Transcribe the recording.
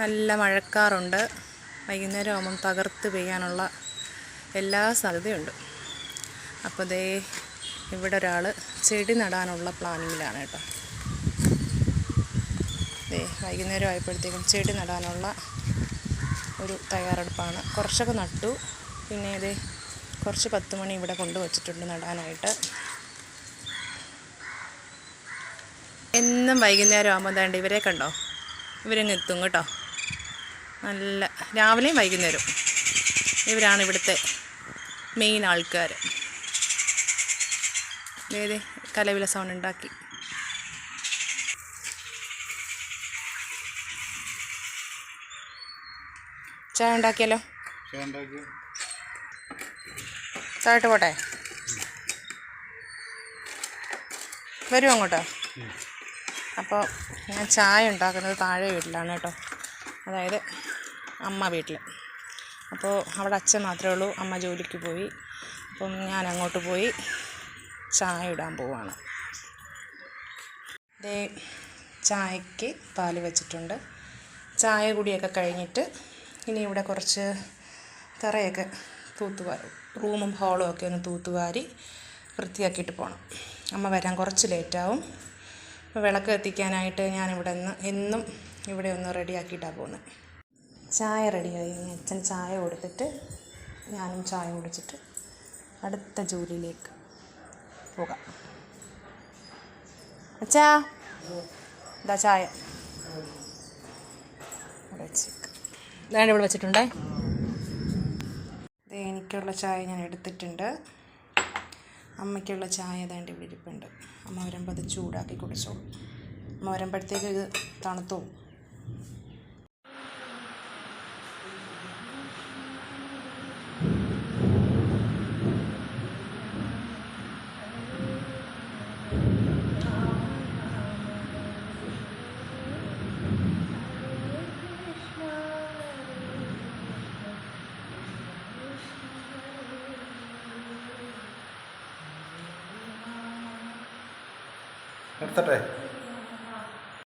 നല്ല മഴക്കാറുണ്ട്. വൈകുന്നേരം ആകുമ്പം തകർത്ത് പെയ്യാനുള്ള എല്ലാ സാധ്യതയുണ്ട്. അപ്പോൾ ദേ ഇവിടെ ഒരാൾ ചെടി നടാനുള്ള പ്ലാനിങ്ങിലാണ് കേട്ടോ. ദേ വൈകുന്നേരം ആയപ്പോഴത്തേക്കും ചെടി നടാനുള്ള ഒരു തയ്യാറെടുപ്പാണ്. കുറച്ചൊക്കെ നട്ടു. പിന്നെ ഇത് കുറച്ച് പത്ത് മണി ഇവിടെ കൊണ്ടുവച്ചിട്ടുണ്ട് നടാനായിട്ട്. എന്നും വൈകുന്നേരം ആകുമ്പോൾ ദാണ്ട് ഇവരെ കണ്ടോ? ഇവരങ്ങ് എത്തും കേട്ടോ. നല്ല രാവിലെയും വൈകുന്നേരവും ഇവരാണ് ഇവിടുത്തെ മെയിൻ ആൾക്കാർ ഏതേ കലവില സൗണ്ട് ഉണ്ടാക്കി. ചായ ഉണ്ടാക്കിയല്ലോ? ചായട്ട് പോട്ടെ? വരും അങ്ങോട്ടോ. അപ്പോൾ ഞാൻ ചായ ഉണ്ടാക്കുന്നത് താഴെ വീട്ടിലാണ് കേട്ടോ. അതായത് അമ്മ വീട്ടിൽ അപ്പോൾ അവിടെ അച്ഛൻ മാത്രമേ ഉള്ളൂ. അമ്മ ജോലിക്ക് പോയി. അപ്പം ഞാൻ അങ്ങോട്ട് പോയി ചായ ഇടാൻ പോവാണ്. ദേ ചായക്ക് പാൽ വെച്ചിട്ടുണ്ട്. ചായ കുടിയൊക്കെ കഴിഞ്ഞിട്ട് ഇനി ഇവിടെ കുറച്ച് തറയൊക്കെ തൂത്തുവാരി റൂമും ഹാളും ഒക്കെ ഒന്ന് തൂത്തുവാരി വൃത്തിയാക്കിയിട്ട് പോകണം അമ്മ വരാൻ കുറച്ച് ലേറ്റാവും. വിളക്ക് കത്തിക്കാനായിട്ട് ഞാനിവിടെ നിന്ന് എന്നും ഇവിടെ ഒന്ന് റെഡിയാക്കിയിട്ടാണ് പോകുന്നത് ചായ റെഡിയായി അച്ഛൻ ചായ കൊടുത്തിട്ട് ഞാനും ചായ കുടിച്ചിട്ട് അടുത്ത ജോലിയിലേക്ക് പോകാം. അച്ഛാ ഇതാ ചായ. ഇവിടെ വെച്ചേക്ക്. ഇവിടെ വെച്ചിട്ടുണ്ടേ. എനിക്കുള്ള ചായ ഞാൻ എടുത്തിട്ടുണ്ട്. അമ്മയ്ക്കുള്ള ചായ ഏതാണ്ട് ഇവിടെ ഇരിപ്പുണ്ട് അമ്മ വരുമ്പോൾ അത് ചൂടാക്കി കുടിച്ചോളും. അമ്മ വരുമ്പോഴത്തേക്ക് ഇത് തണുത്തു നിർത്തട്ടെ?